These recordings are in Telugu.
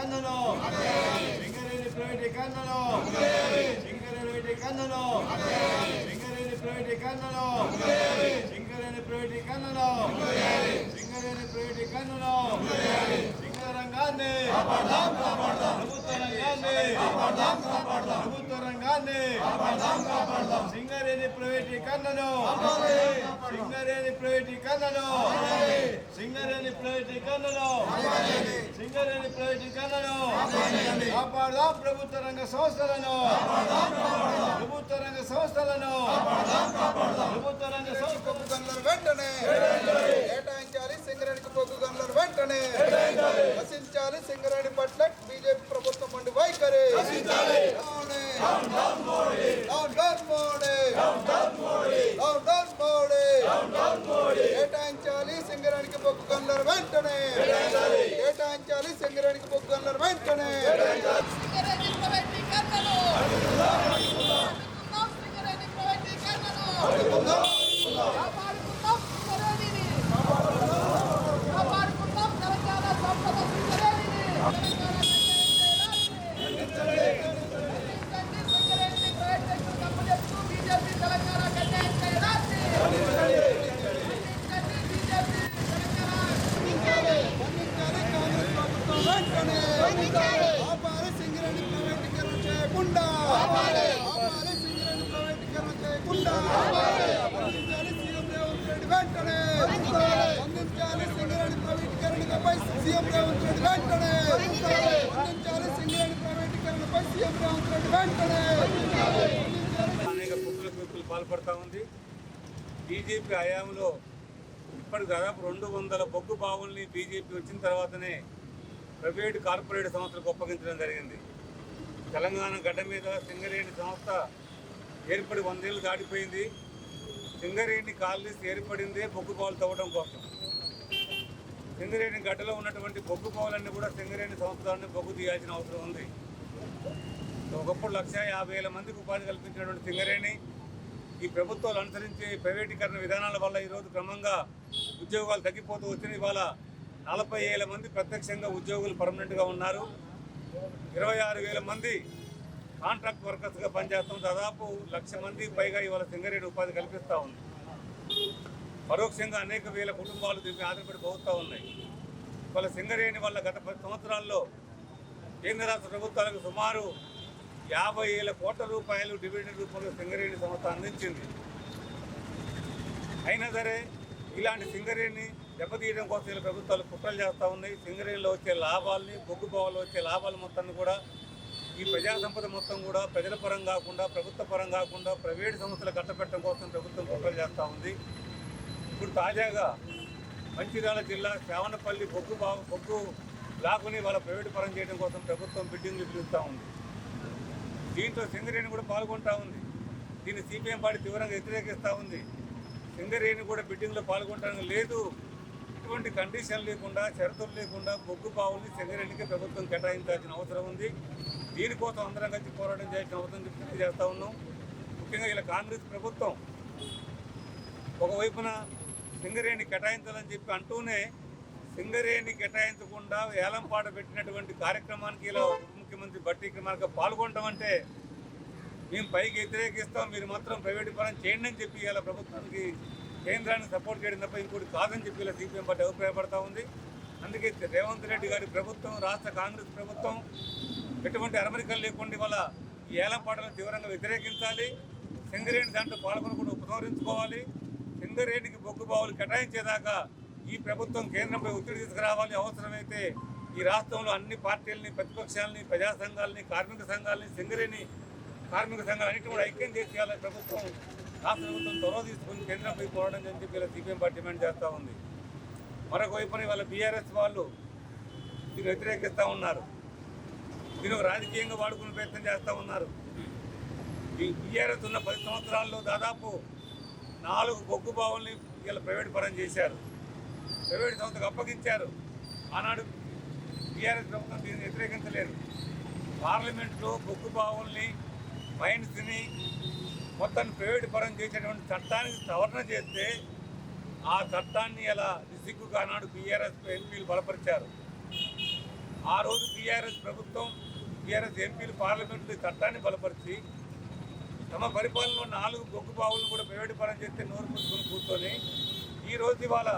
ప్రైవేటీకరణలో సింగరేణి ప్రైవేటీకరణలో సింగరేణి ప్రైవేటీకరణలో సింగరేణి ప్రైవేటీకరణలో సింగరేణి ప్రైవేటీకరణలో సింగరేణి ప్రైవేటీకరణలో సింగ రంగాన్ని ప్రభుత్వ రంగాన్ని ప్రభుత్వ రంగాన్ని సింగరేణి ప్రైవేటీకరణను సింగరేణి ప్రైవేటీకరణను సింగరేణి ప్రైవేటీకరణను సింగరేణి ప్రైవేటీకరణను కాపాడదాం ప్రభుత్వ రంగ సంస్థలను ప్రభుత్వ రంగ సంస్థలను ప్రభుత్వ రంగ సంస్థ వెంటనే కేటాయించాలి సింగరేణికి బొగ్గు గనులను వెంటనే నశించాలి సింగరేణి పట్ల బీజేపీ ప్రభుత్వం ఉండి వైఖరి అవునే. Down down Modi. Down down Modi. కేటాయించాలి సింగరేణికి గనులను వెంటనే. కేటాయించాలి. సింగరేణికి బొగ్గు గనులను వెంటనే సింగరేణి ప్రైవేటీకరణను అడ్డుకుందాం సింగరేణి ప్రైవేటీకరణను కాపాడుకుందాం సింగరేణిని కాపాడుకుందాం తెలంగాణ సంపద సింగరేణిని తెలంగాణ సింగరేణి ప్రైవేటీకరణ కంపెనీలకు బీజేపీ తెలంగాణ కన్యాయం చేయరాదు బీజేపీ తెలంగాణ స్పందించాలి కాంగ్రెస్ ప్రభుత్వం వెంటనే ఆపాలి సింగరేణి ప్రైవేటీకరణ చేయకుండా ఆపాలి సింగరేణి ప్రైవేటీకరణ చేయకుండా స్పందించాలి సీఎం రేవంత్ రెడ్డి వెంటనే స్పందించాలి సింగరేణి ప్రైవేటీకరణపై సీఎం రేవంత్ రెడ్డి వెంటనే స్పందించాలి సింగరేణి ప్రైవేటీకరణపై సీఎం రేవంత్ రెడ్డి వెంటనే అనేక కుక్కల కుక్కలు పాల్పడతా ఉంది. బీజేపీ హయాంలో ఇప్పటి దాదాపు రెండు వందల బొగ్గు బావుల్ని బీజేపీ వచ్చిన తర్వాతనే ప్రైవేట్ కార్పొరేట్ సంస్థలకు అప్పగించడం జరిగింది. తెలంగాణ గడ్డ మీద సింగరేణి సంస్థ ఏర్పడి వందేళ్ళు దాటిపోయింది. సింగరేణి కాలనీస్ ఏర్పడిందే బొగ్గు బావులు తవ్వడం కోసం. సింగరేణి గడ్డలో ఉన్నటువంటి బొగ్గు బావులన్నీ కూడా సింగరేణి సంస్థలన్నీ బొగ్గు తీయాల్సిన అవసరం ఉంది. ఒకప్పుడు లక్ష యాభై వేల మందికి ఉపాధి కల్పించినటువంటి సింగరేణి ఈ ప్రభుత్వాలు అనుసరించే ప్రైవేటీకరణ విధానాల వల్ల ఈరోజు క్రమంగా ఉద్యోగాలు తగ్గిపోతూ వచ్చిన ఇవాళ నలభై వేల మంది ప్రత్యక్షంగా ఉద్యోగులు పర్మనెంట్గా ఉన్నారు. ఇరవై ఆరు వేల మంది కాంట్రాక్ట్ వర్కర్స్గా పనిచేస్తాం. దాదాపు లక్ష మంది పైగా ఇవాళ సింగరేణి ఉపాధి కల్పిస్తూ ఉంది. పరోక్షంగా అనేక వేల కుటుంబాలు దీనికి ఆధారపడి పోతూ ఉన్నాయి. ఇవాళ సింగరేణి వల్ల గత పది సంవత్సరాల్లో కేంద్ర రాష్ట్ర ప్రభుత్వాలకు సుమారు యాభై వేల కోట్ల రూపాయలు డివిడెండ్ రూపంలో సింగరేణి సంస్థ అందించింది. అయినా సరే ఇలాంటి సింగరేణిని దెబ్బతీయడం కోసం ఇలా ప్రభుత్వాలు కుట్రలు చేస్తూ ఉన్నాయి. సింగరేణిలో వచ్చే లాభాలని బొగ్గు బావులో వచ్చే లాభాల మొత్తాన్ని కూడా ఈ ప్రజా సంపద మొత్తం కూడా ప్రజల పరం కాకుండా ప్రభుత్వ పరం కాకుండా ప్రైవేటు సంస్థలు కట్టబెట్టడం కోసం ప్రభుత్వం కుట్రలు చేస్తూ ఉంది. ఇప్పుడు తాజాగా మంచిర్యాల జిల్లా శ్రావణపల్లి బొగ్గు బా బొగ్గు బ్లాకుని వాళ్ళ ప్రైవేటు పరం చేయడం కోసం ప్రభుత్వం బిడ్డింగ్లు పిలుస్తూ ఉంది. దీంట్లో సింగరేణి కూడా పాల్గొంటూ ఉంది. దీన్ని సిపిఎం పార్టీ తీవ్రంగా వ్యతిరేకిస్తూ ఉంది. సింగరేణి కూడా బిడ్డింగ్లో పాల్గొనడానికి లేదు. ఇటువంటి కండిషన్ లేకుండా షరతులు లేకుండా బొగ్గు బావుల్ని సింగరేణికి ప్రభుత్వం కేటాయించాల్సిన అవసరం ఉంది. దీనికోసం అందరం కలిసి పోరాటం చేయాల్సిన అవసరం తెలియజేస్తా ఉన్నాం. ముఖ్యంగా ఇలా కాంగ్రెస్ ప్రభుత్వం ఒకవైపున సింగరేణి కేటాయించాలని చెప్పి అంటూనే సింగరేణి కేటాయించకుండా ఏలంపాట పెట్టినటువంటి కార్యక్రమానికి ఇలా ఉప ముఖ్యమంత్రి బట్టి విక్రమార్క పాల్గొనడం అంటే మేము పైకి వ్యతిరేకిస్తాం మీరు మాత్రం ప్రైవేటు పరం చేయండి అని చెప్పి ఇలా ప్రభుత్వానికి కేంద్రానికి సపోర్ట్ చేయడం తప్ప ఇంకోటి కాదని చెప్పి ఇలా సిపిఎం పార్టీ అభిప్రాయపడతా ఉంది. అందుకే రేవంత్ రెడ్డి గారి ప్రభుత్వం రాష్ట్ర కాంగ్రెస్ ప్రభుత్వం ఎటువంటి అరమరికలు లేకుండా ఇవాళ ఈ ఏలంపాటలను తీవ్రంగా వ్యతిరేకించాలి. సింగరేణి దాంట్లో పాల్గొనకుండా ఉపసంహరించుకోవాలి. సింగరేణికి బొగ్గు బావులు కేటాయించేదాకా ఈ ప్రభుత్వం కేంద్రంపై ఒత్తిడి తీసుకురావాలి. అవసరమైతే ఈ రాష్ట్రంలో అన్ని పార్టీలని ప్రతిపక్షాలని ప్రజా సంఘాలని కార్మిక సంఘాలని సింగరేణి కార్మిక సంఘాలు సంఘాలన్నింటి కూడా ఐక్యం చేసి ప్రభుత్వం రాష్ట్ర ప్రభుత్వం త్వరవ తీసుకుని కేంద్రంపై పోవడం అని చెప్పి ఇలా సిపిఎం పార్టీ డిమాండ్ చేస్తూ ఉంది. మరొక వైపున ఇవాళ బీఆర్ఎస్ వాళ్ళు దీన్ని వ్యతిరేకిస్తూ ఉన్నారు. దీన్ని రాజకీయంగా వాడుకునే ప్రయత్నం చేస్తూ ఉన్నారు. ఈ టీఆర్ఎస్ ఉన్న పది సంవత్సరాల్లో దాదాపు నాలుగు బొగ్గు బావుల్ని ఇలా ప్రైవేట్ పరం చేశారు. ప్రైవేట్ సంస్థకు అప్పగించారు. ఆనాడు టీఆర్ఎస్ ప్రభుత్వం దీన్ని వ్యతిరేకించలేదు. పార్లమెంట్లో బొగ్గు బావుల్ని మైన్స్ని మొత్తాన్ని ప్రైవేట్ పరం చేసేటువంటి చట్టానికి సవరణ చేస్తే ఆ చట్టాన్ని ఎలా సిగ్గుగా ఆనాడు బీఆర్ఎస్ ఎంపీలు బలపరిచారు. ఆ రోజు టీఆర్ఎస్ ప్రభుత్వం టీఆర్ఎస్ ఎంపీలు పార్లమెంటు చట్టాన్ని బలపరిచి తమ పరిపాలనలో నాలుగు బొగ్గు బావులను కూడా ప్రైవేటు పరం చేస్తే నోరు పుచ్చుకొని కూర్చొని ఈ రోజు ఇవాళ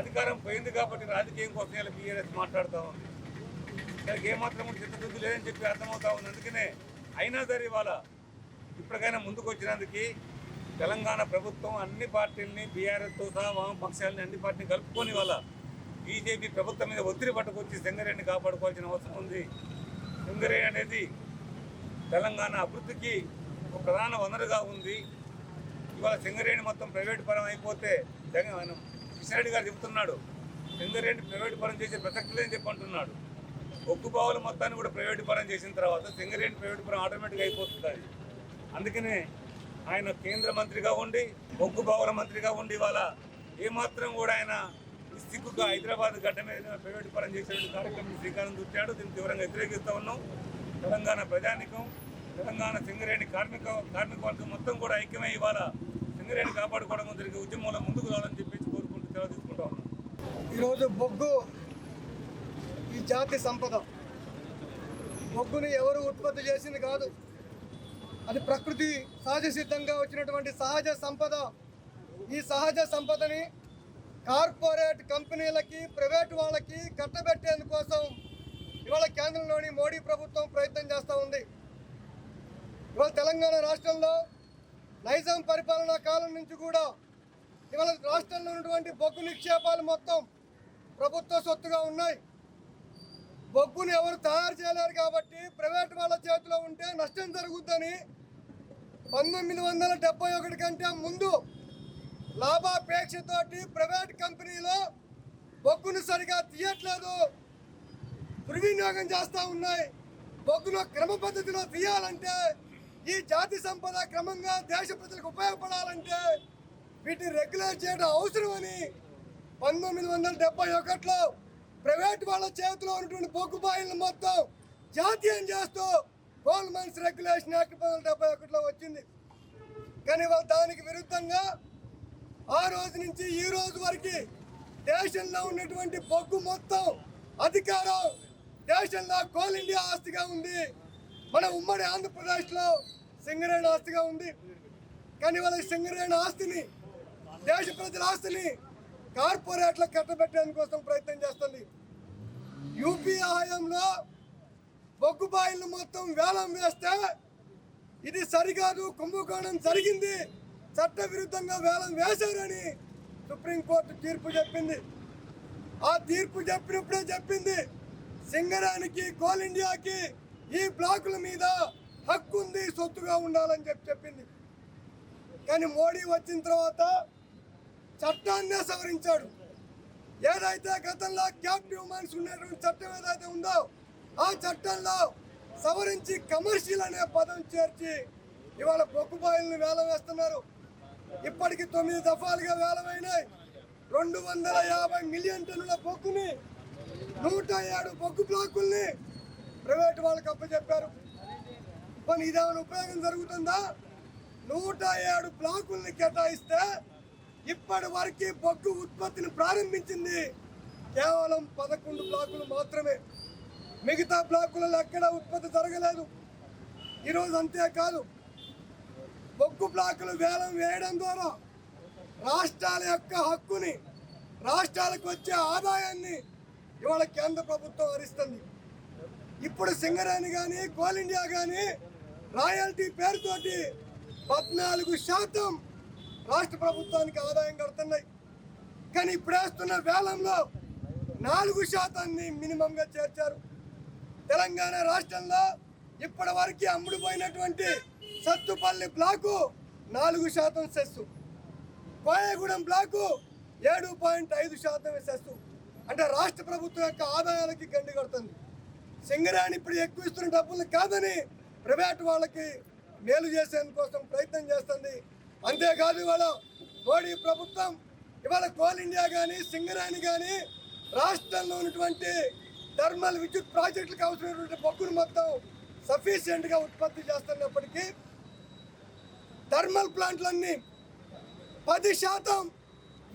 అధికారం పోయింది కాబట్టి రాజకీయం కోసం ఇలా బీఆర్ఎస్ మాట్లాడుతూ ఉంది. దానికి ఏమాత్రం చిత్తశుద్ధి లేదని చెప్పి అర్థమవుతా ఉంది. అందుకనే అయినా సరే ఇవాళ ఇప్పటికైనా ముందుకు వచ్చినందుకు తెలంగాణ ప్రభుత్వం అన్ని పార్టీలని బీఆర్ఎస్తో సహా వామపక్షాలని అన్ని పార్టీని కలుపుకొని వాళ్ళ బీజేపీ ప్రభుత్వం మీద ఒత్తిడి పట్టుకొచ్చి సింగరేణిని కాపాడుకోవాల్సిన అవసరం ఉంది. సింగరేణి అనేది తెలంగాణ అభివృద్ధికి ఒక ప్రధాన వనరుగా ఉంది. ఇవాళ సింగరేణి మొత్తం ప్రైవేట్ పరం అయిపోతే జగన్ కిషన్ గారు చెప్తున్నాడు సింగరేణి ప్రైవేట్ పరం చేసే ప్రసక్తి లేని చెప్పి అంటున్నాడు. ఒగ్గు బావుల మొత్తాన్ని కూడా ప్రైవేట్ పరం చేసిన తర్వాత సింగరేణి ప్రైవేట్ పరం ఆటోమేటిక్గా అయిపోతుంది అందుకనే ఆయన కేంద్ర మంత్రిగా ఉండి ఒగ్గు బావుల మంత్రిగా ఉండి ఇవాళ ఏమాత్రం కూడా ఆయన సిగ్గుగా హైదరాబాద్ గడ్డ మీద ప్రైవేట్ పరం చేసేటువంటి కార్యక్రమం శ్రీకారం చుట్టాడు. దీన్ని తీవ్రంగా వ్యతిరేకిస్తూ ఉన్నాం. తెలంగాణ ప్రజానికం తెలంగాణ సింగరేణి కార్మిక కార్మిక వర్గం మొత్తం కూడా ఐక్యమై ఇవాళ సింగరేణి కాపాడుకోవడం జరిగే ఉద్యమంలో ముందుకు రావాలని చెప్పేసి కోరుకుంటూ సెలవు తీసుకుంటా ఉన్నాం. ఈరోజు బొగ్గు ఈ జాతి సంపద. బొగ్గుని ఎవరు ఉత్పత్తి చేసింది కాదు. అది ప్రకృతి సహజ సిద్ధంగా వచ్చినటువంటి సహజ సంపద. ఈ సహజ సంపదని కార్పొరేట్ కంపెనీలకి ప్రైవేట్ వాళ్ళకి కట్టబెట్టేందుకోసం ఇవాళ కేంద్రంలోని మోడీ ప్రభుత్వం ప్రయత్నం చేస్తూ ఉంది. ఇవాళ తెలంగాణ రాష్ట్రంలో నైజాం పరిపాలనా కాలం నుంచి కూడా ఇవాళ రాష్ట్రంలో ఉన్నటువంటి బొగ్గు నిక్షేపాలు మొత్తం ప్రభుత్వ సొత్తుగా ఉన్నాయి. బొగ్గును ఎవరు తయారు చేయలేరు కాబట్టి ప్రైవేట్ వాళ్ళ చేతిలో ఉంటే నష్టం జరుగుద్దని పంతొమ్మిది వందల డెబ్బై ఒకటి కంటే ముందు లాభాపేక్షతోటి ప్రైవేట్ కంపెనీలో బొగ్గును సరిగా తీయట్లేదు. దుర్వినియోగం చేస్తూ ఉన్నాయి. బొగ్గును క్రమ పద్ధతిలో తీయాలంటే ఈ జాతి సంపద క్రమంగా దేశ ప్రజలకు ఉపయోగపడాలంటే వీటిని రెగ్యులేట్ చేయడం అవసరమని పంతొమ్మిది వందల డెబ్బై ఒకటిలో ప్రైవేట్ వాళ్ళ చేతిలో ఉన్నటువంటి బొగ్గు బాయిలను మొత్తం జాతీయం చేస్తూ కోల్ మైన్స్ రెగ్యులేషన్ యాక్ట్ పంతొమ్మిది వందల డెబ్బై ఒకటిలో వచ్చింది. కానీ వాళ్ళు దానికి విరుద్ధంగా ఆ రోజు నుంచి ఈ రోజు వరకు దేశంలో ఉన్నటువంటి బొగ్గు మొత్తం అధికారం దేశంలో కోల్ ఇండియా ఆస్తిగా ఉంది. మన ఉమ్మడి ఆంధ్రప్రదేశ్లో సింగరేణి ఆస్తిగా ఉంది. కానీ వాళ్ళ సింగరేణి ఆస్తిని దేశ ప్రజల ఆస్తిని కార్పొరేట్లకు కట్టబెట్టేందుకోసం ప్రయత్నం చేస్తుంది. యూపీ హయాంలో బొగ్గు బాయిలు మొత్తం వేలం వేస్తే ఇది సరికాదు కుంభకోణం జరిగింది. చట్టవిరుద్ధంగా వేలం వేశారని సుప్రీంకోర్టు తీర్పు చెప్పింది. ఆ తీర్పు చెప్పినప్పుడే చెప్పింది సింగరానికి కోల్ ఇండియాకి ఈ బ్లాకుల మీద హక్కు ఉంది సొత్తుగా ఉండాలని చెప్పి చెప్పింది. కానీ మోడీ వచ్చిన తర్వాత చట్టాన్నే సవరించాడు. ఏదైతే గతంలో క్యాప్టివ్ మైన్స్ ఉండేటువంటి చట్టం ఏదైతే ఉందో ఆ చట్టంలో సవరించి కమర్షియల్ అనే పదం చేర్చి ఇవాళ బొక్కుబాయిల్ని వేలం వేస్తున్నారు. ఇప్పటికి తొమ్మిది దఫాలుగా వేలమైనాయి. రెండు వందల యాభై మిలియన్ టన్నుల బొగ్గుని నూట ఏడు బొగ్గు బ్లాకుల్ని ప్రైవేట్ వాళ్ళకి అప్పచెప్పారు. పని ఇదేమైనా ఉపయోగం జరుగుతుందా? నూట ఏడు బ్లాకుల్ని కేటాయిస్తే ఇప్పటి వరకు బొగ్గు ఉత్పత్తిని ప్రారంభించింది కేవలం పదకొండు బ్లాకులు మాత్రమే. మిగతా బ్లాకులలో ఎక్కడ ఉత్పత్తి జరగలేదు. ఈరోజు అంతేకాదు బొగ్గు బ్లాకులు వేలం వేయడం ద్వారా రాష్ట్రాల యొక్క హక్కుని రాష్ట్రాలకు వచ్చే ఆదాయాన్ని ఇవాళ కేంద్ర ప్రభుత్వం హరిస్తుంది ఇప్పుడు సింగరేణి కానీ కోల్ ఇండియా కానీ రాయల్టీ పేరుతోటి పద్నాలుగు శాతం రాష్ట్ర ప్రభుత్వానికి ఆదాయం కడుతున్నాయి. కానీ ఇప్పుడు వేస్తున్న వేలంలో నాలుగు శాతాన్ని మినిమంగా చేర్చారు. తెలంగాణ రాష్ట్రంలో ఇప్పటి వరకు అమ్ముడుపోయినటువంటి సత్తుపల్లి బ్లాకు నాలుగు శాతం సెస్సు. కోయగూడెం బ్లాకు ఏడు పాయింట్ ఐదు శాతం సెస్సు. అంటే రాష్ట్ర ప్రభుత్వం యొక్క ఆదాయాలకి గండి కడుతుంది. సింగరాణి ఇప్పుడు ఎక్కువ ఇస్తున్న డబ్బులు కాదని ప్రైవేట్ వాళ్ళకి మేలు చేసేందుకోసం ప్రయత్నం చేస్తుంది. అంతేకాదు ఇవాళ మోడీ ప్రభుత్వం ఇవాళ కోల్ ఇండియా కానీ సింగరాణి కానీ రాష్ట్రంలో ఉన్నటువంటి థర్మల్ విద్యుత్ ప్రాజెక్టులకు అవసరమైనటువంటి బొగ్గును మొత్తం సఫిషియెంట్గా ఉత్పత్తి చేస్తున్నప్పటికీ థర్మల్ ప్లాంట్లన్నీ పది శాతం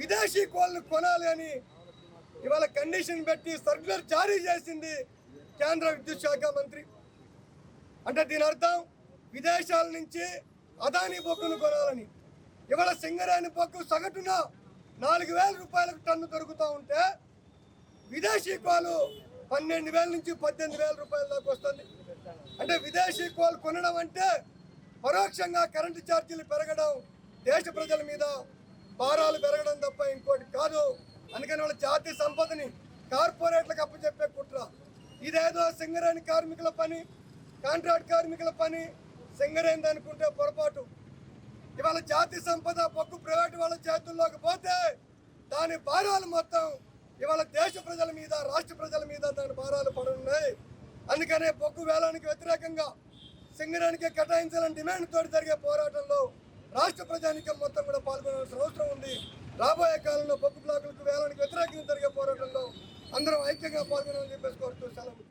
విదేశీ కోళ్ళను కొనాలి అని ఇవాళ కండిషన్ పెట్టి సర్క్యులర్ జారీ చేసింది కేంద్ర విద్యుత్ శాఖ మంత్రి. అంటే దీని అర్థం విదేశాల నుంచి అదానీ బొక్కును కొనాలని. ఇవాళ సింగరేణి బొక్కు సగటున నాలుగు వేల రూపాయలకు టన్ను దొరుకుతూ ఉంటే విదేశీ కోలు పన్నెండు వేల నుంచి పద్దెనిమిది వేల రూపాయల దాకా వస్తుంది. అంటే విదేశీ కోలు కొనడం అంటే పరోక్షంగా కరెంటు ఛార్జీలు పెరగడం దేశ ప్రజల మీద భారాలు పెరగడం తప్ప ఇంకోటి కాదు. అందుకని వాళ్ళ జాతీయ సంపదని కార్పొరేట్లకు అప్పచెప్పే కుట్ర. ఇదేదో సింగరేణి కార్మికుల పని కాంట్రాక్ట్ కార్మికుల పని సింగరేణి అనుకుంటే పొరపాటు. ఇవాళ జాతి సంపద పక్కు ప్రైవేట్ వాళ్ళ చేతుల్లోకి పోతే దాని భారాలు మొత్తం ఇవాళ దేశ ప్రజల మీద రాష్ట్ర ప్రజల మీద దాని భారాలు పడున్నాయి. అందుకనే బొగ్గు వేలానికి వ్యతిరేకంగా సింగరానికి కేటాయించాలని డిమాండ్ తోటి జరిగే పోరాటంలో రాష్ట్ర ప్రజానికం మొత్తం కూడా పాల్గొనవలసిన అవసరం ఉంది. రాబోయే కాలంలో బొగ్గు బ్లాకులకు వేలానికి వ్యతిరేకంగా జరిగే పోరాటంలో అందరం ఐక్యంగా పాల్గొనాలని చెప్పేసి కోరుతూ సెలవు.